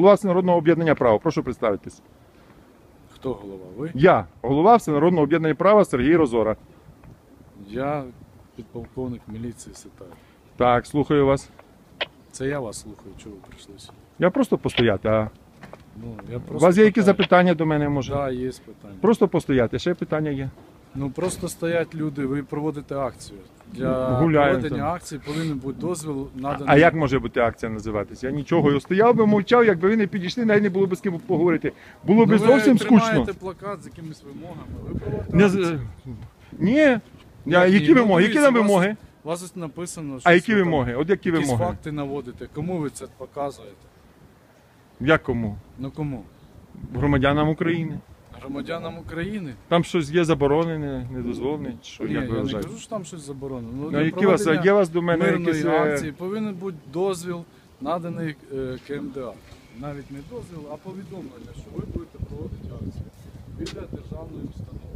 голова Всенародного об'єднання права. Прошу представитись. Хто голова? Ви? Я, голова Всенародного об'єднання права Сергій Розора. Я підполковник міліції Ситар. Так, слухаю вас. Це я вас слухаю, чого ви прийшли сюди? Я просто постояти. А Ну, я у вас є які запитання до мене може? Так, є питання. Просто постояти. Ще питання є. Ну просто стоять люди, ви проводите акцію. Для Гуляємо проведення там. акції повинен бути дозвіл наданий. А як може бути акція називатися? Я нічого. Я стояв би, мовчав, якби ви не підійшли, навіть не було б з ким поговорити. Було б Ну, зовсім ви скучно. тримаєте плакат з якимись вимогами. Ви проводите Не, акцію. ні. Я, Як які ні? Ну, вимоги? Які дивіться, там у вас- вимоги? У вас ось написано, що А які ви там вимоги? От які Якісь вимоги? факти наводите. Кому ви це показуєте? Як кому? Ну кому? Громадянам України. Громадянам України? Там щось є заборонене, недозволене, чи що Ні, як ви я не вважаєте? кажу, що там щось заборонено. Ну, для які у вас, проведення є у вас до мене мирної якісь... е, акції повинен бути дозвіл, наданий е, КМДА. Навіть не дозвіл, а повідомлення, що ви будете проводити акцію біля державної установи.